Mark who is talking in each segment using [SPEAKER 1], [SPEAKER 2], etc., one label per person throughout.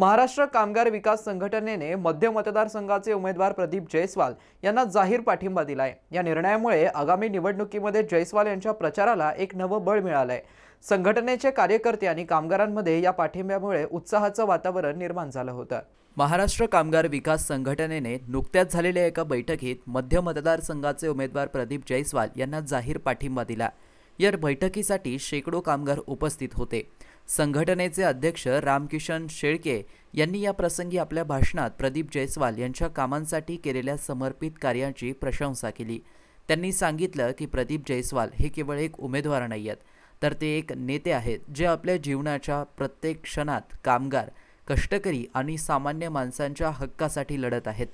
[SPEAKER 1] महाराष्ट्र कामगार विकास संघटनेने मध्य मतदारसंघाचे उमेदवार प्रदीप जयस्वाल यांना जाहीर पाठिंबा दिलाय. या निर्णयामुळे आगामी निवडणुकीमध्ये जयस्वाल यांच्या प्रचाराला एक नवं बळ मिळालंय. संघटनेचे कार्यकर्ते आणि कामगारांमध्ये या पाठिंब्यामुळे उत्साहाचं वातावरण निर्माण झालं होतं. महाराष्ट्र कामगार विकास संघटनेने नुकत्याच झालेल्या एका बैठकीत मध्य मतदारसंघाचे उमेदवार प्रदीप जयस्वाल यांना जाहीर पाठिंबा दिला. या बैठकीसाठी शेकडो कामगार उपस्थित होते. संघटनेचे अध्यक्ष रामकिशन शेळके यांनी या प्रसंगी आपल्या भाषणात प्रदीप जयस्वाल यांच्या कामांसाठी केलेल्या समर्पित कार्याची प्रशंसा केली. त्यांनी सांगितलं की प्रदीप जयस्वाल हे केवळ एक उमेदवार नाही आहेत तर ते एक नेते आहेत जे आपल्या जीवनाच्या प्रत्येक क्षणात कामगार कष्टकरी आणि सामान्य माणसांच्या हक्कासाठी लढत आहेत.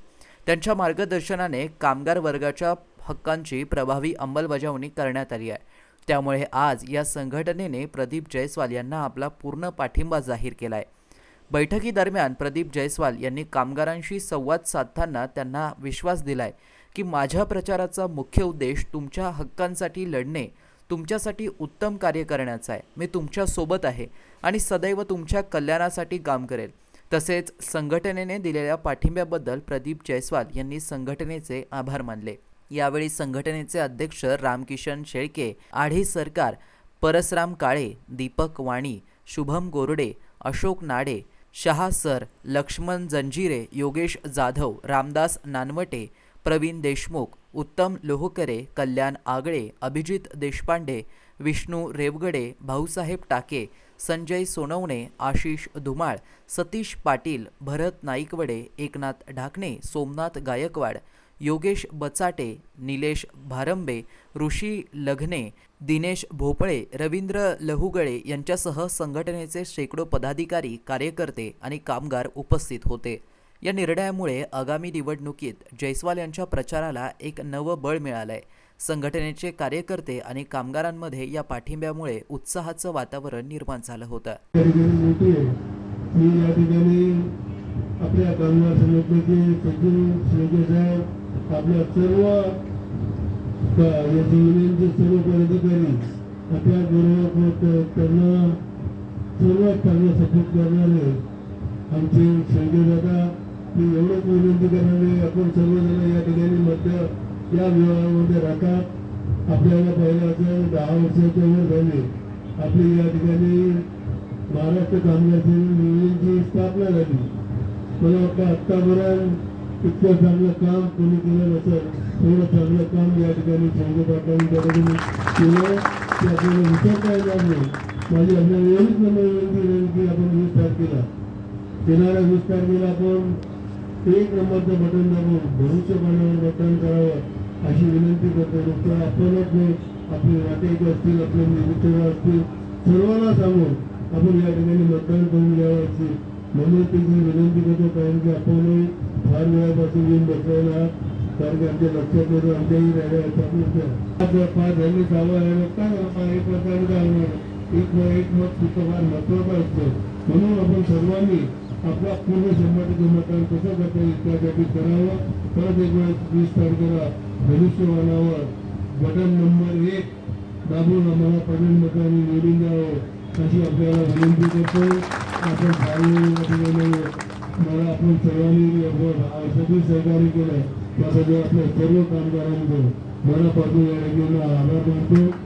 [SPEAKER 1] त्यांच्या मार्गदर्शनाने कामगार वर्गाच्या हक्कांची प्रभावी अंमलबजावणी करण्यात आली आहे. त्यामुळे आज या संघटनेने प्रदीप जयस्वाल यांना आपला पूर्ण पाठिंबा जाहीर केला आहे बैठकीदरम्यान प्रदीप जयस्वाल यांनी कामगारांशी संवाद साधताना त्यांना विश्वास दिलाय की माझ्या प्रचाराचा मुख्य उद्देश तुमच्या हक्कांसाठी लढणे तुमच्यासाठी उत्तम कार्य करण्याचा आहे. मी तुमच्यासोबत आहे आणि सदैव तुमच्या कल्याणासाठी काम करेल. तसेच संघटनेने दिलेल्या पाठिंब्याबद्दल प्रदीप जयस्वाल यांनी संघटनेचे आभार मानले. यावेळी संघटनेचे अध्यक्ष रामकिशन शेळके आढी सरकार परसराम काळे दीपक वाणी शुभम गोरडे अशोक नाडे शहा सर लक्ष्मण जंजिरे योगेश जाधव रामदास नानवटे प्रवीण देशमुख उत्तम लोहकरे कल्याण आगळे अभिजित देशपांडे विष्णू रेवगडे भाऊसाहेब टाके संजय सोनवणे आशिष धुमाळ सतीश पाटील भरत नाईकवडे एकनाथ ढाकणे सोमनाथ गायकवाड योगेश बचाटे निलेश भारंबे ऋषी लघने दिनेश भोपळे रवींद्र लहुगळे यांच्यासह संघटनेचे शेकडो पदाधिकारी कार्यकर्ते आणि कामगार उपस्थित होते. या निर्णयामुळे आगामी निवडणुकीत जयस्वाल यांच्या प्रचाराला एक नवं बळ मिळालंय. संघटनेचे कार्यकर्ते आणि कामगारांमध्ये या पाठिंब्यामुळे उत्साहाचं वातावरण निर्माण झालं होतं.
[SPEAKER 2] आपल्या कामगार संघटनेचे सचिव शेळके साहेब आपल्या सर्व क- याचे युनियनचे सर्व पदाधिकारी आपल्या बरोबर त्यांना सर्वात चांगलं सपोर्ट करणारे आमचे शेळके दादा मी एवढंच विनंती करणारे आपण सर्वजण या ठिकाणी मध्य या विभागामध्ये राहतात आपल्याला पहिल्या असं दहा वर्षाच्या वर झाले. आपली या ठिकाणी महाराष्ट्र कामगार सेवक युनियनची स्थापना झाली. मला वाटतं आत्तापर्यंत इतकं चांगलं काम कोणी केलं नसेल एवढं चांगलं काम या ठिकाणी संघ पाटलांनी त्या ठिकाणी केलं. ते आपल्याला विसरता येणार नाही. माझी आपल्याला एवढीच मला विनंती राहील की आपण वीस तारखेला येणाऱ्या वीस तारखेला आपण एक नंबरचं बटन दाबून भविष्य पाण्यावर मतदान करावं अशी विनंती करतो. नुसतं आपणच नाही आपले नातेवाईक असतील आपले मित्र असतील सर्वांना सांगून आपण या ठिकाणी मतदान करून घ्यावं अशी म्हणून त्याची विनंती करतो कारण की आपण फार वेळापासून येऊन बसलेला कारण की आमच्या लक्षात येतो आमच्याही राहिल्या पाच झाले सहावा आहे काय एक प्रकारे काय एक व एक मत तिथं फार महत्वाचं असतं म्हणून आपण सर्वांनी आपला पूर्ण शंभर टक्के मतदान कसं करता येईल त्यासाठी करावं परत एक वेळ वीस तारखेला भविष्यवानावर बटन नंबर एक दाबून आम्हाला पडील मतांनी निवडून द्यावं अशी आपल्याला विनंती करतो आपण फारवे या ठिकाणी मला आपण सर्वांनी आपण सगळी सहकार्य केलं त्यासाठी आपल्या सर्व कामगारांचं मनापासून या ठिकाणी आभार मानतो.